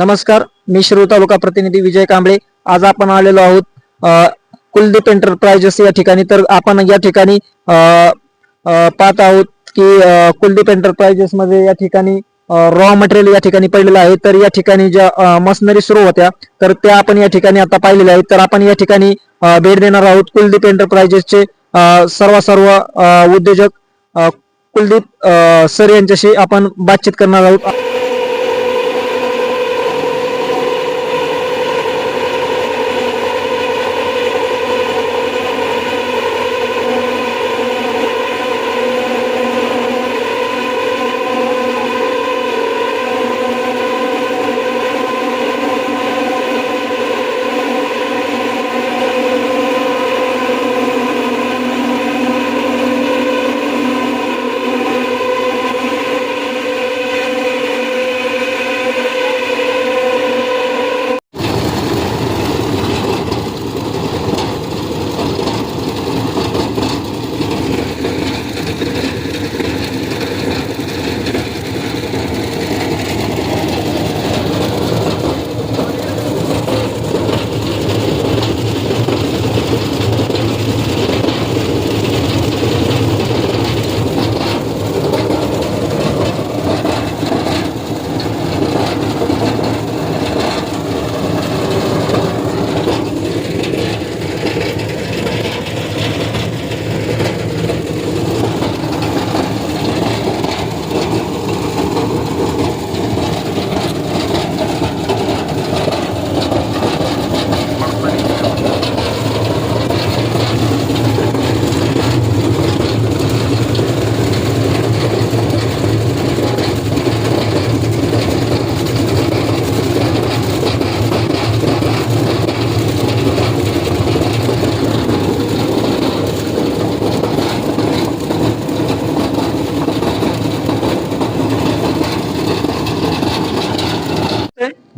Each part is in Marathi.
नमस्कार मी शिरूर तालुका प्रतिनिधी विजय कांबळे. आज आपण आलेलो आहोत कुलदीप एंटरप्राइजेस या ठिकाणी. तर आपण या ठिकाणी पाहत आहोत की कुलदीप एंटरप्राइजेस मध्ये या ठिकाणी रॉ मटेरियल या ठिकाणी पडलेलं आहे. तर या ठिकाणी ज्या मशनरी सुरू होत्या तर त्या आपण या ठिकाणी आता पाहिलेल्या आहेत. तर आपण या ठिकाणी भेट देणार आहोत कुलदीप एंटरप्राइजेसचे सर्व सर्व उद्योजक. कुलदीप सर यांच्याशी आपण बातचीत करणार आहोत.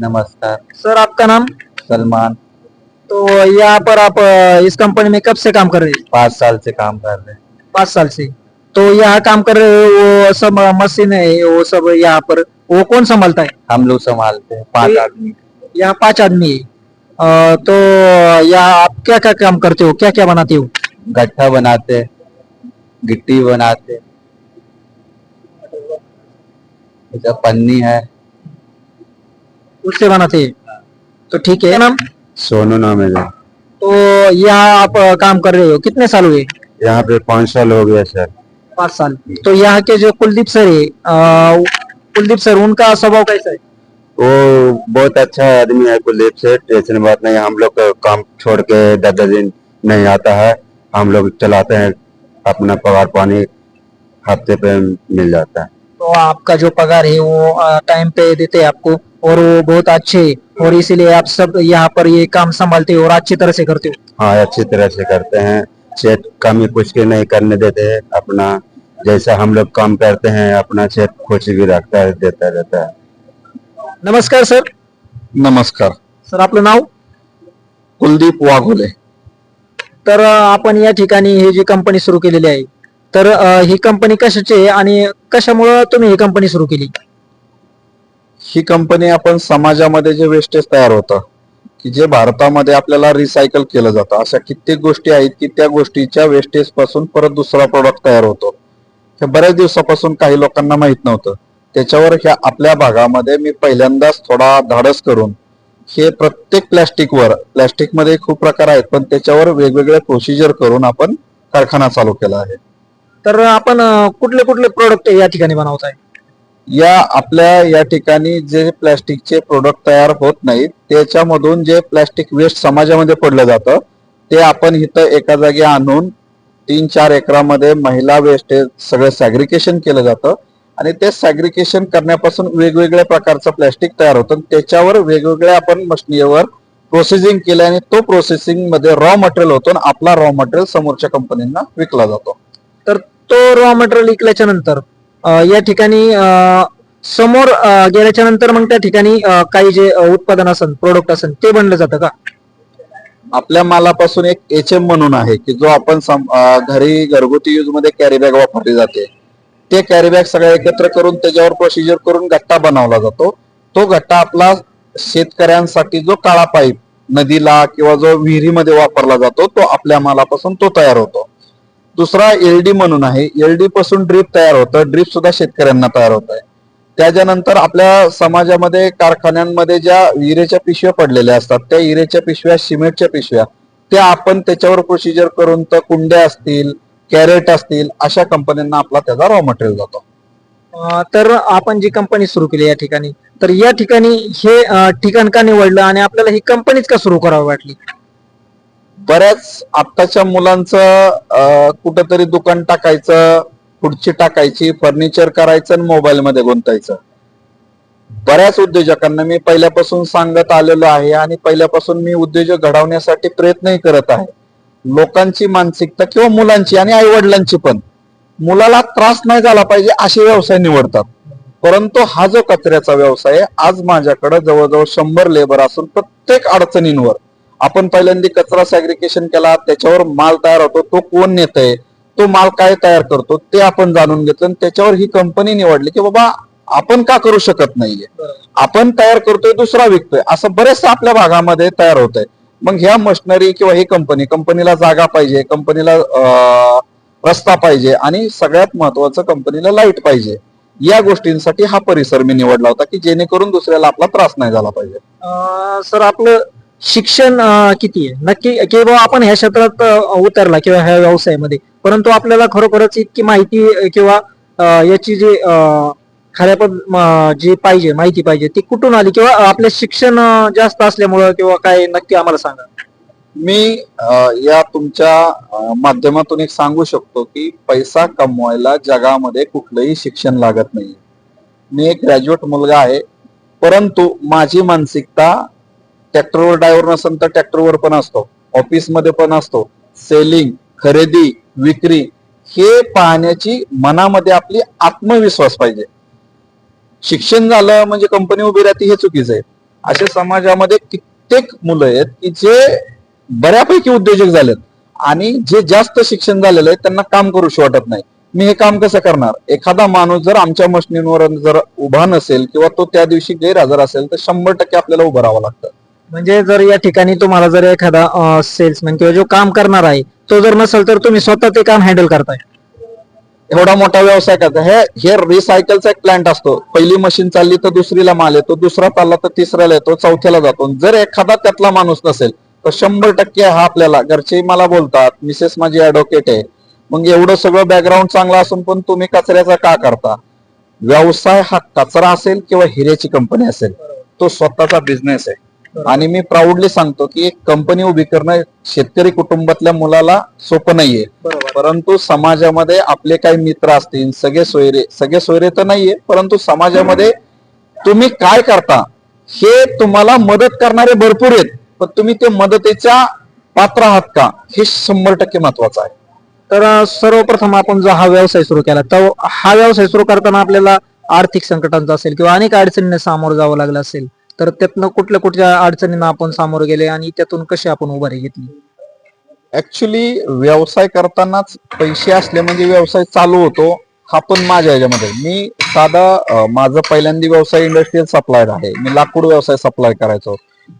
नमस्कार। सर आपका नाम? सलमान। तो यहाँ पर आप इस कंपनी में कब से काम कर रहे हैं? पाँच साल से काम कर रहे हैं। पाँच साल से। तो यहाँ काम कर रहे हो वो सब मशीन है वो सब यहाँ पर वो कौन संभालता है? हम लोग संभालते हैं पाँच आदमी। यहाँ पाँच आदमी है। तो यहाँ आप क्या क्या काम करते हो? क्या क्या बनाते हो? गट्ठा बनाते गिट्टी बनाते पन्नी है। उससे बनाते हैं तो ठीक है। नाम सोनू नाम है मेरा। तो यहाँ आप काम कर रहे हो। कितने साल हुए? यहाँ पे पाँच साल हो गया सर। पाँच साल। तो यहाँ के जो कुलदीप सर है कुलदीप सर उनका स्वभाव कैसा है? वो बहुत अच्छा आदमी है कुलदीप से टेंशन बात नहीं हम लोग का काम छोड़ के दस दस दिन नहीं आता है। हम लोग चलाते हैं अपना पगार पानी हफ़्ते पे मिल जाता है। तो आपका जो पगार है वो टाइम पे देते हैं आपको और वो बहुत अच्छे और इसीलिए आप सब यहाँ पर ये काम संभालते हो और अच्छी तरह से करते हो। हाँ अच्छी तरह से करते हैं। चेक कमी कुछ के नहीं करने देते हैं। अपना जैसा हम लोग काम करते हैं अपना चेक कुछ भी रखता है देता रहता है। नमस्कार सर। नमस्कार। सर आपलं नाव? कुलदीप वाघोले। तर आपण या ठिकाणी ही जी कंपनी सुरू केलेली आहे तर ही कंपनी कशाची आहे आणि कशामुळं तुम्ही ही कंपनी सुरू केली? ही कंपनी आपण समाजामध्ये जे वेस्टेज तयार होतं की जे भारतामध्ये आपल्याला रिसायकल केलं जातं अशा कित्येक गोष्टी आहेत की त्या गोष्टीच्या वेस्टेजपासून परत दुसरा प्रोडक्ट तयार होतो. हे बऱ्याच दिवसापासून काही लोकांना माहीत नव्हतं. त्याच्यावर ह्या आपल्या भागामध्ये मी पहिल्यांदाच थोडा धाडस करून हे प्रत्येक प्लॅस्टिकवर प्लॅस्टिकमध्ये खूप प्रकार आहेत पण त्याच्यावर वेगवेगळ्या प्रोसिजर करून आपण कारखाना चालू केला आहे. तर आपण अ, कुठले कुठले प्रोडक्ट या ठिकाणी बनवत आहे या आपल्या या ठिकाणी जे प्लॅस्टिकचे प्रोडक्ट तयार होत नाहीत त्याच्यामधून जे प्लॅस्टिक वेस्ट समाजामध्ये पडलं जातं ते आपण इथं एका जागी आणून तीन चार एकरामध्ये महिला वेस्ट सगळं सॅग्रिकेशन केलं जातं. आणि ते सॅग्रिकेशन करण्यापासून वेगवेगळ्या प्रकारचं प्लॅस्टिक तयार होतं. त्याच्यावर वेगवेगळ्या आपण मशिनीवर प्रोसेसिंग केलं आणि तो प्रोसेसिंगमध्ये रॉ मटेरियल होतो आणि आपला रॉ मटेरियल समोरच्या कंपनींना विकला जातो. तर तो रॉ मटेरियल विकल्याच्या नंतर या ठिकाणी समोर गेल्याच्यानंतर मग त्या ठिकाणी काही जे उत्पादन असेल प्रोडक्ट असेल ते बनलं जातं का? आपल्या मालापासून एक एच एम म्हणून आहे की जो आपण घरी घरगुती यूजमध्ये कॅरी बॅग वापरली जाते. ते कॅरी बॅग सगळ्या एकत्र करून त्याच्यावर प्रोसिजर करून गट्टा बनवला जातो. तो गट्टा आपला शेतकऱ्यांसाठी जो काळा पाईप नदीला किंवा जो विहिरीमध्ये वापरला जातो तो आपल्या मालापासून तो तयार होतो. दुसरा एलडी म्हणून आहे. एलडी पासून ड्रीप तयार होतं. ड्रीप सुद्धा शेतकऱ्यांना तयार होत आहे त्याच्यानंतर आपल्या समाजामध्ये कारखान्यांमध्ये ज्या हिरेच्या पिशव्या पडलेल्या असतात त्या हिरेच्या पिशव्या सिमेंटच्या पिशव्या त्या आपण त्याच्यावर प्रोसिजर करून तर कुंड्या असतील कॅरेट असतील अशा कंपन्यांना आपला त्याचा रॉ मटेरियल जातो. तर आपण जी कंपनी सुरू केली या ठिकाणी तर या ठिकाणी हे ठिकाण का निवडलं आणि आपल्याला ही कंपनीच का सुरू करावी वाटली? बऱ्याच आत्ताच्या मुलांचं कुठंतरी दुकान टाकायचं खुर्ची टाकायची फर्निचर करायचं आणि मोबाईल मध्ये गुंतायचं. बऱ्याच उद्योजकांना मी पहिल्यापासून सांगत आलेलो आहे आणि पहिल्यापासून मी उद्योजक घडवण्यासाठी प्रयत्नही करत आहे. लोकांची मानसिकता किंवा मुलांची आणि आई वडिलांची पण. मुलाला त्रास नाही झाला पाहिजे असे व्यवसाय निवडतात. परंतु हा जो कचऱ्याचा व्यवसाय आहे आज माझ्याकडे जवळजवळ शंभर लेबर असून प्रत्येक अडचणींवर आपण पहिल्यांदा कचरा सॅग्रिकेशन केला त्याच्यावर माल तयार होतो तो कोण नेतय? तो माल काय तयार करतो ते आपण जाणून घेतलं आणि त्याच्यावर ही कंपनी निवडली की बाबा आपण का करू शकत नाहीये? आपण तयार करतोय दुसरा विकतोय. असं बरेचसं आपल्या भागामध्ये तयार होत आहे मग ह्या मशिनरी किंवा ही कंपनी कंपनीला जागा पाहिजे कंपनीला रस्ता पाहिजे आणि सगळ्यात महत्वाचं कंपनीला लाइट पाहिजे. या गोष्टींसाठी हा परिसर मी निवडला होता की जेणेकरून दुसऱ्याला आपला त्रास नाही झाला पाहिजे. सर आपलं शिक्षण किती आहे? नक्की की बाबा आपण ह्या क्षेत्रात उतरला किंवा ह्या व्यवसायामध्ये. परंतु आपल्याला खरोखरच इतकी माहिती किंवा याची जी अं, खऱ्या जी पाहिजे माहिती पाहिजे ती कुठून आली? किंवा आपलं शिक्षण जास्त असल्यामुळं किंवा काय नक्की आम्हाला सांगा. मी या तुमच्या माध्यमातून एक सांगू शकतो की पैसा कमवायला जगामध्ये कुठलंही शिक्षण लागत नाही मी एक ग्रॅज्युएट मुलगा आहे परंतु माझी मानसिकता ट्रॅक्टरवर ड्रायव्हर नसेल तर ट्रॅक्टरवर पण असतो. ऑफिसमध्ये पण असतो. सेलिंग खरेदी विक्री हे पाहण्याची मनामध्ये आपली आत्मविश्वास पाहिजे. शिक्षण झालं म्हणजे कंपनी उभी राहते हे चुकीचं आहे. अशा समाजामध्ये कित्येक मुलं आहेत की जे बऱ्यापैकी उद्योजक झालेत आणि जे जास्त शिक्षण झालेलं आहे त्यांना काम करूशी वाटत नाही. मी हे काम कसं करणार? एखादा माणूस जर आमच्या मशिनींवर जर उभा नसेल किंवा तो त्या दिवशी गैरहजर असेल तर शंभर टक्के आपल्याला उभं राहावं लागतं. म्हणजे जर या ठिकाणी तुम्हाला जर एखादा सेल्समॅन किंवा जो काम करणार आहे तो जर नसेल तर तुम्ही स्वतः ते काम हँडल करताय. एवढा मोठा व्यवसाय करता. हे हे रिसायकलचा एक प्लांट असतो. पहिली मशीन चालली तर दुसरीला माल येतो दुसरा चालला तर तिसऱ्याला येतो चौथ्याला जातो. जर एखादा त्यातला माणूस नसेल तर शंभर टक्के हा आपल्याला घरचे मला बोलतात मिसेस माझी ऍडव्होकेट आहे. मग एवढं सगळं बॅकग्राऊंड चांगला असून पण तुम्ही कचऱ्याचा का करता? व्यवसाय हा कचरा असेल किंवा हिऱ्याची कंपनी असेल तो स्वतःचा बिझनेस आहे. आणि मी प्राऊडली सांगतो की एक कंपनी उभी करणं शेतकरी कुटुंबातल्या मुलाला सोपं नाहीये. परंतु समाजामध्ये आपले काही मित्र असतील सगळे सोयरे सगळे सोयरे तर नाहीये परंतु समाजामध्ये तुम्ही काय करता हे तुम्हाला मदत करणारे भरपूर आहेत. पण तुम्ही ते मदतीच्या पात्र आहात का हे शंभर टक्के महत्वाचं आहे. तर सर्वप्रथम आपण जो हा व्यवसाय सुरू केला तर हा व्यवसाय सुरू करताना आपल्याला आर्थिक संकटांचा असेल किंवा अनेक अडचणींना सामोरं जावं लागलं असेल तर त्यातनं कुठल्या कुठल्या अडचणींना आपण सामोरे गेले आणि त्यातून कशी आपण उभारी घेतली? ऍक्च्युली व्यवसाय करतानाच पैसे असले म्हणजे व्यवसाय चालू होतो हा पण माझ्या ह्याच्यामध्ये. मी साधा माझा पहिल्यांदा व्यवसाय इंडस्ट्रीयल सप्लायर आहे. मी लाकूड व्यवसाय सप्लाय करायचो.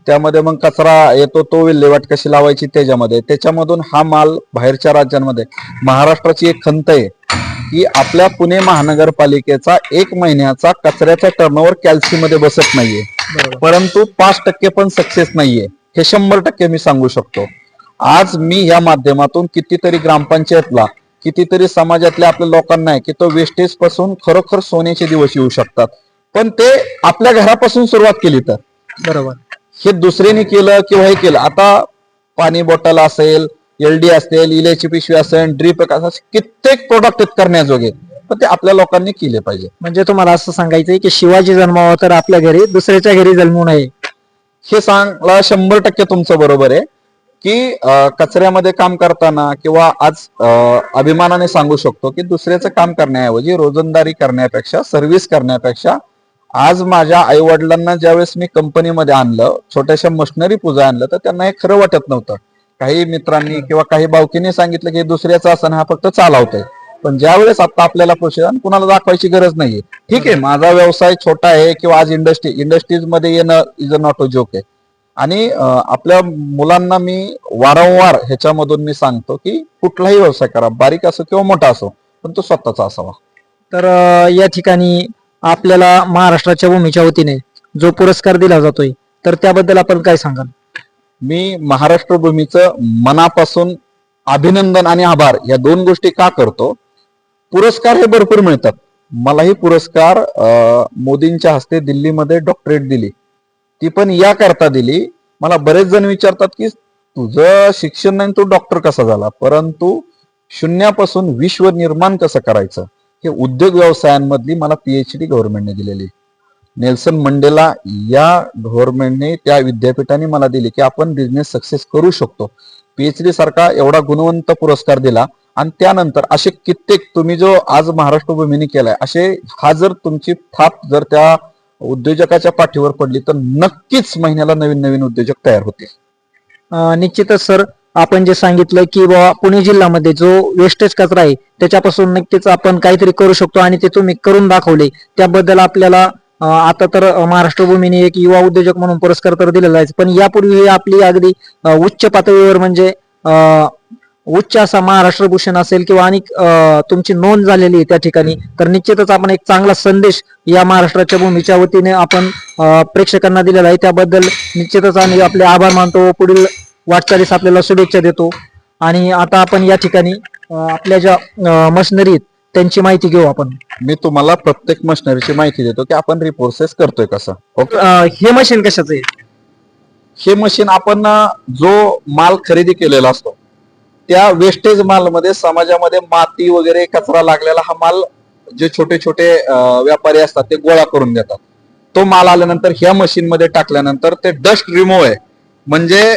त्यामध्ये मग कचरा येतो तो विल्हेवाट कशी लावायची त्याच्यामध्ये. त्याच्यामधून हा माल बाहेरच्या राज्यांमध्ये महाराष्ट्राची एक खंत आहे. की आपल्या पुणे महानगरपालिकेचा एक महिन्याचा कचऱ्याचा टर्नओव्हर कॅल्सी मध्ये बसत नाहीये. परंतु पाच टक्के पण सक्सेस नाहीये. हे शंभर टक्के मी सांगू शकतो. आज मी या माध्यमातून कितीतरी ग्रामपंचायतला कितीतरी समाजातल्या आपल्या लोकांना आहे की तो वेस्टेजपासून खरोखर सोन्याचे दिवस येऊ शकतात. पण ते आपल्या घरापासून सुरुवात केली तर. बरोबर. हे दुसऱ्याने केलं किंवा हे केलं. आता पाणी बॉटल असेल एलडी असेल इलेची पिशवी असेल ड्रीप असेल कित्येक प्रोडक्ट करण्याजोगे. पण ते आपल्या लोकांनी केले पाहिजे. म्हणजे तुम्हाला असं सांगायचंय की शिवाजी जन्मावा तर आपल्या घरी दुसऱ्याच्या घरी जन्मू नये. हे सांगला शंभर टक्के तुमचं बरोबर आहे की कचऱ्यामध्ये काम करताना किंवा आज अभिमानाने सांगू शकतो की दुसऱ्याचं काम करण्याऐवजी रोजंदारी करण्यापेक्षा सर्व्हिस करण्यापेक्षा आज माझ्या आई वडिलांना ज्यावेळेस मी कंपनीमध्ये आणलं छोट्याशा मशिनरी पूजा आणलं तर त्यांना हे खरं वाटत नव्हतं. काही मित्रांनी किंवा काही बावकीने सांगितलं की दुसऱ्याचा दुसऱ्याचं हा फक्त चालवतोय. पण ज्यावेळेस आता आपल्याला प्रोत्साहन कुणाला दाखवायची गरज नाहीये. ठीक आहे माझा व्यवसाय छोटा आहे किंवा आज इंडस्ट्री इंडस्ट्रीजमध्ये येणं is a not a joke आहे. आणि आपल्या मुलांना मी वारंवार ह्याच्यामधून मी सांगतो की कुठलाही व्यवसाय करा बारीक असो किंवा मोठा असो पण तो स्वतःचा असावा. तर या ठिकाणी आपल्याला महाराष्ट्राच्या भूमीच्या वतीने जो पुरस्कार दिला जातोय तर त्याबद्दल आपण काय सांगाल? मी महाराष्ट्र भूमीचं मनापासून अभिनंदन आणि आभार. या दोन गोष्टी का करतो? पुरस्कार हे भरपूर मिळतात. मलाही पुरस्कार मोदींच्या हस्ते दिल्लीमध्ये डॉक्टरेट दिली. ती पण या करता दिली. मला बरेच जण विचारतात की तुझं शिक्षण नाही तू डॉक्टर कसा झाला? परंतु शून्यापासून विश्व निर्माण कसं करायचं? हे उद्योग व्यवसायांमधली मला पीएचडी गव्हर्नमेंटने दिलेली. नेल्सन मंडेला या गव्हर्नमेंटने त्या विद्यापीठाने मला दिली की आपण बिझनेस सक्सेस करू शकतो. पीएचडी सारखा एवढा गुणवंत पुरस्कार दिला आणि त्यानंतर असे कित्येक तुम्ही जो आज महाराष्ट्र भूमीने केलाय असे हा जर तुमची थाप जर त्या उद्योजकाच्या पाठीवर पडली तर नक्कीच महिन्याला नवीन नवीन उद्योजक तयार होतील. निश्चितच सर. आपण जे सांगितलं की बाबा पुणे जिल्ह्यामध्ये जो वेस्टेज कचरा आहे त्याच्यापासून नक्कीच आपण काहीतरी करू शकतो आणि ते तुम्ही करून दाखवले. त्याबद्दल आपल्याला आता तर महाराष्ट्र भूमीने एक युवा उद्योजक म्हणून पुरस्कार तर दिलेला आहे. पण यापूर्वी आपली अगदी उच्च पातळीवर म्हणजे उच्च असा महाराष्ट्र भूषण असेल किंवा अनेक तुमची नोंद झालेली आहे त्या ठिकाणी तर निश्चितच आपण एक चांगला संदेश या महाराष्ट्राच्या भूमीच्या वतीने आपण प्रेक्षकांना दिलेला आहे. त्याबद्दल निश्चितच आम्ही आपले आभार मानतो व पुढील वाटचालीस आपल्याला शुभेच्छा देतो. आणि आता आपण या ठिकाणी आपल्या ज्या मशनरीत त्यांची माहिती घेऊ आपण. मी तुम्हाला प्रत्येक मशिनरीची माहिती देतो की आपण रिप्रोसेस करतोय कसं. ओके अ, हे मशीन कशाचं आहे? हे मशीन आपण अं, जो माल खरेदी केलेला असतो त्या वेस्टेज मालमध्ये समाजामध्ये माती वगैरे कचरा लागलेला हा माल जे छोटे छोटे अं, व्यापारी असतात ते गोळा करून देतात. तो माल आल्यानंतर ह्या मशीन मध्ये टाकल्यानंतर ते डस्ट रिमूव्ह आहे. म्हणजे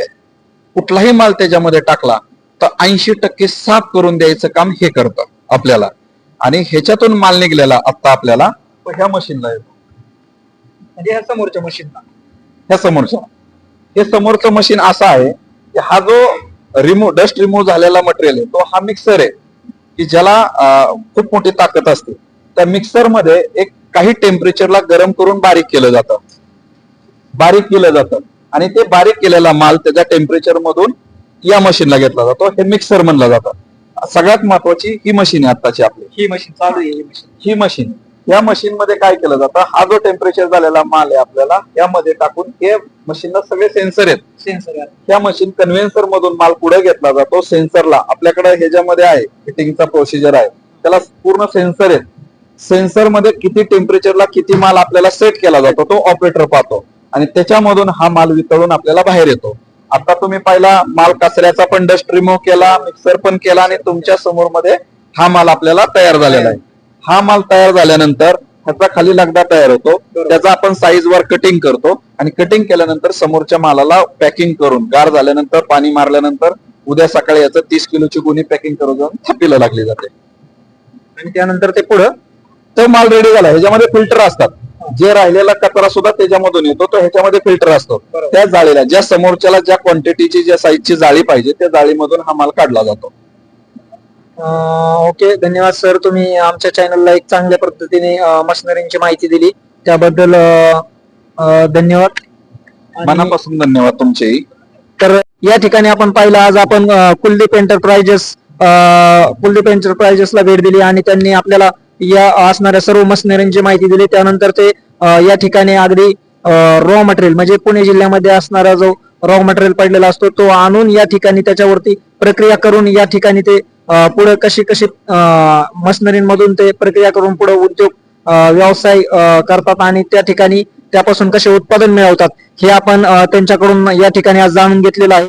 कुठलाही माल त्याच्यामध्ये टाकला तर ऐंशी टक्के साफ करून द्यायचं काम हे करतं आपल्याला. आणि ह्याच्यातून माल निघलेला आता आपल्याला ह्या मशीनला येतो. म्हणजे ह्या समोरच्या मशीनला ह्या समोरच्या. हे समोरचं मशीन असं आहे की हा जो रिमूव्ह डस्ट रिमूव्ह झालेला मटेरियल आहे तो हा मिक्सर आहे की ज्याला खूप मोठी ताकद असते. त्या मिक्सरमध्ये एक काही टेम्परेचरला गरम करून बारीक केलं जातं. बारीक केलं जातं. आणि ते बारीक केलेला माल त्याच्या टेम्परेचर मधून या मशीनला घेतला जातो. हे मिक्सर म्हणलं जातं. सगळ्यात महत्वाची ही मशीन आहे आत्ताची आपली. ही मशीन चालू आहे ही मशीन. ही मशीन. या मशीन मध्ये काय केलं जातं? हा जो टेम्परेचर झालेला माल आहे आपल्याला यामध्ये टाकून हे मशीनला सगळे सेन्सर आहेत. सेन्सर त्या मशीन कन्व्हेन्सर मधून माल पुढे घेतला जातो सेन्सरला आपल्याकडे ह्याच्यामध्ये आहे फिटिंगचा प्रोसिजर आहे त्याला पूर्ण सेन्सर आहेत. सेन्सरमध्ये किती टेम्परेचरला किती माल आपल्याला सेट केला जातो तो ऑपरेटर पाहतो. आणि त्याच्यामधून हा माल वितळून आपल्याला बाहेर येतो. आता तुम्ही पहिला माल कचऱ्याचा पण डस्ट रिमूव्ह केला मिक्सर पण केला आणि तुमच्यासमोरमध्ये हा माल आपल्याला तयार झालेला आहे. हा माल तयार झाल्यानंतर ह्याचा खाली लगदा तयार होतो. त्याचा आपण साईज वर कटिंग करतो आणि कटिंग केल्यानंतर समोरच्या मालाला पॅकिंग करून गार झाल्यानंतर पाणी मारल्यानंतर उद्या सकाळी याचं तीस किलोची गुन्हे पॅकिंग करून जाऊन थापीला लागली जाते. आणि त्यानंतर ते पुढं तो माल रेडी झाला. ह्याच्यामध्ये फिल्टर असतात. जे राहिलेला कचरा सुद्धा त्याच्यामधून येतो तो ह्याच्यामध्ये फिल्टर असतो. त्या जाळीला ज्या समोरच्याला ज्या क्वांटिटीची ज्या साईजची जाळी पाहिजे त्या जाळीमधून हा माल काढला जातो. ओके. धन्यवाद सर. तुम्ही आमच्या चॅनलला एक चांगल्या पद्धतीने मशिनरींची माहिती दिली. त्याबद्दल धन्यवाद. मनापासून धन्यवाद तुमचेही. तर या ठिकाणी आपण पाहिलं आज आपण कुलदीप एंटरप्राइजेस कुलदीप एंटरप्राइजेसला भेट दिली आणि त्यांनी आपल्याला या असणाऱ्या सर्व मशिनरींची माहिती दिली त्यानंतर ते या ठिकाणी अगदी रॉ मटेरियल म्हणजे पुणे जिल्ह्यामध्ये असणारा जो रॉ मटेरियल पडलेला असतो तो आणून या ठिकाणी त्याच्यावरती प्रक्रिया करून या ठिकाणी ते पुढे कशी कशी मशनरींमधून ते प्रक्रिया करून पुढे उद्योग व्यवसाय करतात आणि त्या ठिकाणी त्यापासून कसे उत्पादन मिळवतात हे आपण त्यांच्याकडून या ठिकाणी आज जाणून घेतलेलं आहे.